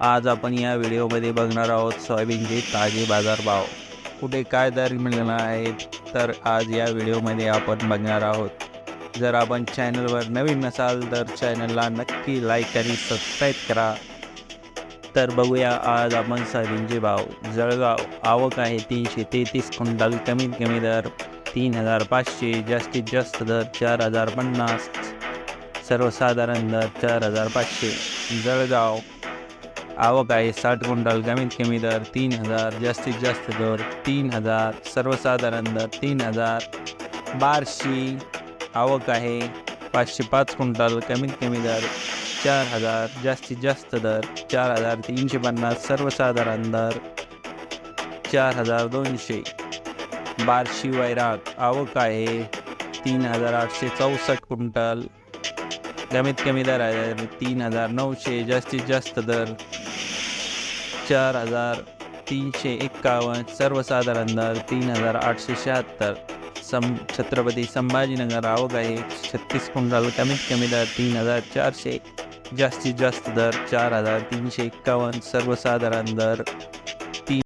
आज आपण या व्हिडिओमध्ये बघणार आहोत सोयाबीनचे ताजे बाजारभाव. कुठे काय दर मिळणार आहेत तर आज या व्हिडिओमध्ये आपण बघणार आहोत. जर आपण चॅनलवर नवीन नसाल तर चॅनलला नक्की लाईक आणि सबस्क्राईब करा. तर बघूया आज आपण सोयाबीनचे भाव. जळगाव आवक आहे तीनशे तेहतीस क्विंटल कमीत कमी दर तीन हजार पाचशे जास्तीत जास्त दर चार हजार पन्नास सर्वसाधारण दर चार हजार पाचशे. जळगाव आवक आहे साठ क्विंटल कमीत कमी दर तीन हजार जास्तीत जास्त दर तीन हजार सर्वसाधारण दर तीन हजार. बार्शी आवक आहे पाचशे पाच क्विंटल कमीत कमी दर चार हजार जास्तीत जास्त दर चार हजार तीनशे पन्नास सर्वसाधारण दर चार हजार दोनशे. बारशी वैराग आवक आहे तीन हजार आठशे चौसष्ट क्विंटल कमीत कमी दर आहे तीन हजार नऊशे जास्तीत जास्त दर. चार हजार तीनशे एक्कावन्न सर्वसाधारण दर. तीन हजार आठशे शहात्तर. सं छत्रपती संभाजीनगर आवक आहे छत्तीस क्विंटल कमीत कमी दर तीन हजार चारशे जास्तीत जास्त दर. चार हजार तीनशे एक्कावन्न सर्वसाधारण दर.